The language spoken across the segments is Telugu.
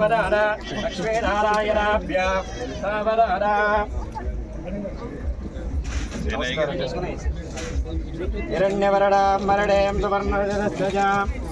సావధాన లక్ష్మీనారాయణాభ్య సావధాన హిరణ్యవరడాం మరణేం సువర్ణజాం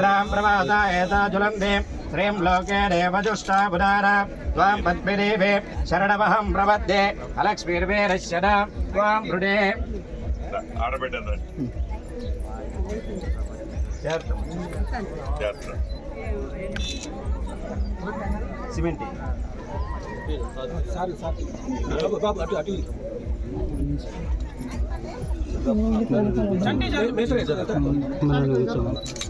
భక్మే శ్రియం ఇంద్రాం ప్రమాద ఏతా జ్వలందే శ్రీం లోకే దేవజుష్టా పునార త్వాం పద్మిదేవే శరణమహం ప్రపద్యే అలక్ష్మీర్వేరశ్యన త్వాం హృదే ఆడబిడ్డ చేస్తా సిమెంట్ మూడోగంటి గోత్రోద్భవస్య రామరేస్య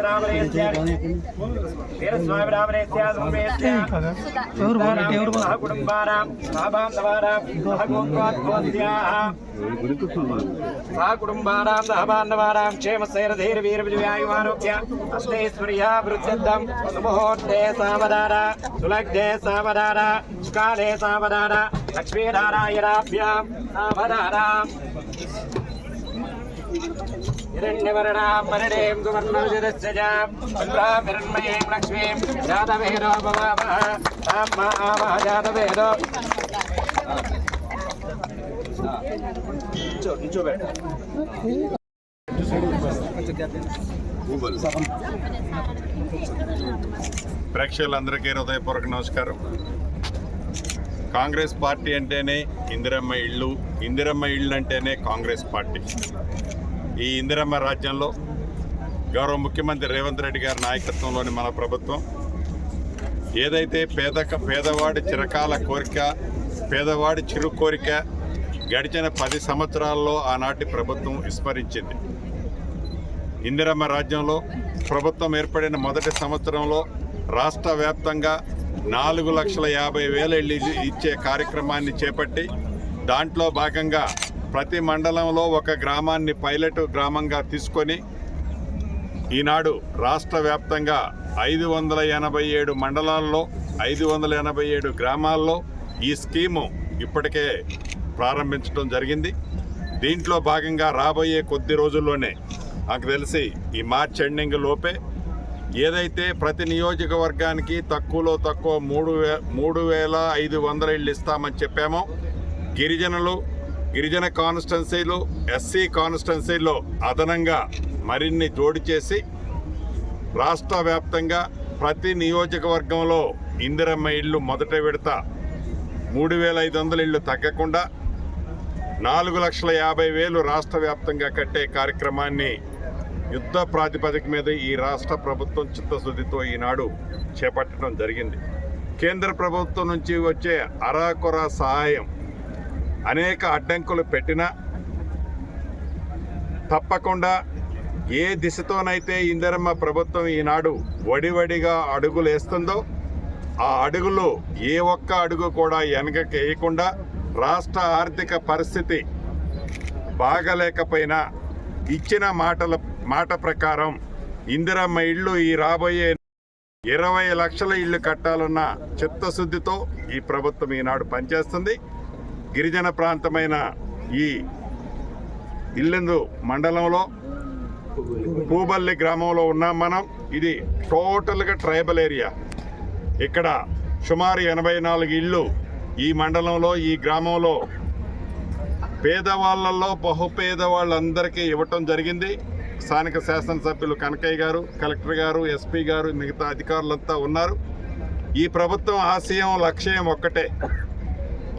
రామరేస్య. ధర్మేస్య సహ కుటుంబానాం సహబాంధవానాం సహ గోత్రోద్భవస్య సహ కుటుంబానాం సహ బాంధవానాం క్షేమశైరధైర్ వీర విజయాయుమారోగ్య అష్టైశ్వర్యా వృద్ధ్యర్థం సుముహూర్తే సావధాన. సులగ్నే సావధాన. కాలే సావధాన. లక్ష్మీనారాయణాభ్యాం. సావధాన. హిరణ్యవర్ణాం మరణేం సువర్ణోజరస్యజాం చంద్రాభిరణ్మయీం లక్ష్మీం జాతవేదో భవామః తాం మా ఆవహ జాతవేదో ప్రేక్షకులందరికీ హృదయపూర్వక నమస్కారం. కాంగ్రెస్ పార్టీ అంటేనే ఇందిరమ్మ ఇళ్ళు ఇందిరమ్మ ఇళ్ళు అంటేనే కాంగ్రెస్ పార్టీ. ఈ ఇందిరమ్మ రాజ్యంలో గౌరవ ముఖ్యమంత్రి రేవంత్ రెడ్డి గారి నాయకత్వంలోని మన ప్రభుత్వం ఏదైతే పేదక పేదవాడి చిరకాల కోరిక పేదవాడి చిరు కోరిక గడిచిన పది సంవత్సరాల్లో ఆనాటి ప్రభుత్వం విస్మరించింది. ఇందిరమ్మ రాజ్యంలో ప్రభుత్వం ఏర్పడిన మొదటి సంవత్సరంలో రాష్ట్ర వ్యాప్తంగా నాలుగు లక్షల యాభై వేల ఇళ్ళు ఇచ్చే కార్యక్రమాన్ని చేపట్టి దాంట్లో భాగంగా ప్రతి మండలంలో ఒక గ్రామాన్ని పైలట్ గ్రామంగా తీసుకొని ఈనాడు రాష్ట్ర వ్యాప్తంగా ఐదు వందల ఎనభై ఏడు మండలాల్లో ఐదు వందల ఎనభై ఏడు గ్రామాల్లో ఈ స్కీము ఇప్పటికే ప్రారంభించడం జరిగింది. దీంట్లో భాగంగా రాబోయే కొద్ది రోజుల్లోనే నాకు తెలిసి ఈ మార్చ్ ఎండింగ్ లోపే ఏదైతే ప్రతి నియోజకవర్గానికి తక్కువలో తక్కువ మూడు వే మూడు వేల ఐదు వందల ఇళ్ళు ఇస్తామని చెప్పామో గిరిజనులు గిరిజన కాన్స్టిట్యున్సీలు ఎస్సీ కాన్స్టిట్యున్సీలో అదనంగా మరిన్ని జోడి చేసి రాష్ట్ర వ్యాప్తంగా ప్రతి నియోజకవర్గంలో ఇందిరమ్మ ఇళ్ళు మొదట విడత మూడు వేల ఐదు వందల ఇళ్ళు తగ్గకుండా నాలుగు లక్షల యాభై వేలు రాష్ట్ర వ్యాప్తంగా కట్టే కార్యక్రమాన్ని యుద్ధ ప్రాతిపదిక మీద ఈ రాష్ట్ర ప్రభుత్వం చిత్తశుద్ధితో ఈనాడు చేపట్టడం జరిగింది. కేంద్ర ప్రభుత్వం నుంచి వచ్చే అరాకొర సహాయం అనేక అడ్డంకులు పెట్టినా తప్పకుండా ఏ దిశతోనైతే ఇందిరమ్మ ప్రభుత్వం ఈనాడు వడివడిగా అడుగులు వేస్తుందో ఆ అడుగులు ఏ ఒక్క అడుగు కూడా వెనకకి వేయకుండా రాష్ట్ర ఆర్థిక పరిస్థితి బాగలేకపోయినా ఇచ్చిన మాటల మాట ప్రకారం ఇందిరమ్మ ఇళ్ళు ఈ రాబోయే ఇరవై లక్షల ఇళ్ళు కట్టాలన్న చిత్తశుద్ధితో ఈ ప్రభుత్వం ఈనాడు పనిచేస్తుంది. గిరిజన ప్రాంతమైన ఈ ఇల్లెందు మండలంలో పూబల్లి గ్రామంలో ఉన్నాం మనం. ఇది టోటల్గా ట్రైబల్ ఏరియా. ఇక్కడ సుమారు ఎనభై నాలుగు ఇళ్ళు ఈ మండలంలో ఈ గ్రామంలో పేదవాళ్ళల్లో బహుపేద వాళ్ళందరికీ ఇవ్వటం జరిగింది. స్థానిక శాసనసభ్యులు కనకయ్య గారు కలెక్టర్ గారు ఎస్పీ గారు మిగతా అధికారులంతా ఉన్నారు. ఈ ప్రభుత్వం ఆశయం లక్ష్యం ఒక్కటే.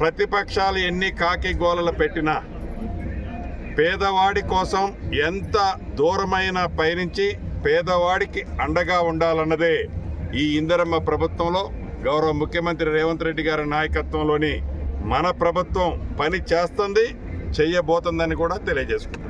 ప్రతిపక్షాలు ఎన్ని కాకి గోలలు పెట్టినా పేదవాడి కోసం ఎంత దూరమైన పయనించి పేదవాడికి అండగా ఉండాలన్నదే ఈ ఇందరమ్మ ప్రభుత్వంలో. గౌరవ ముఖ్యమంత్రి రేవంత్ రెడ్డి గారి నాయకత్వంలోని మన ప్రభుత్వం పని చేస్తుంది చెయ్యబోతుందని కూడా తెలియజేసుకుంటాం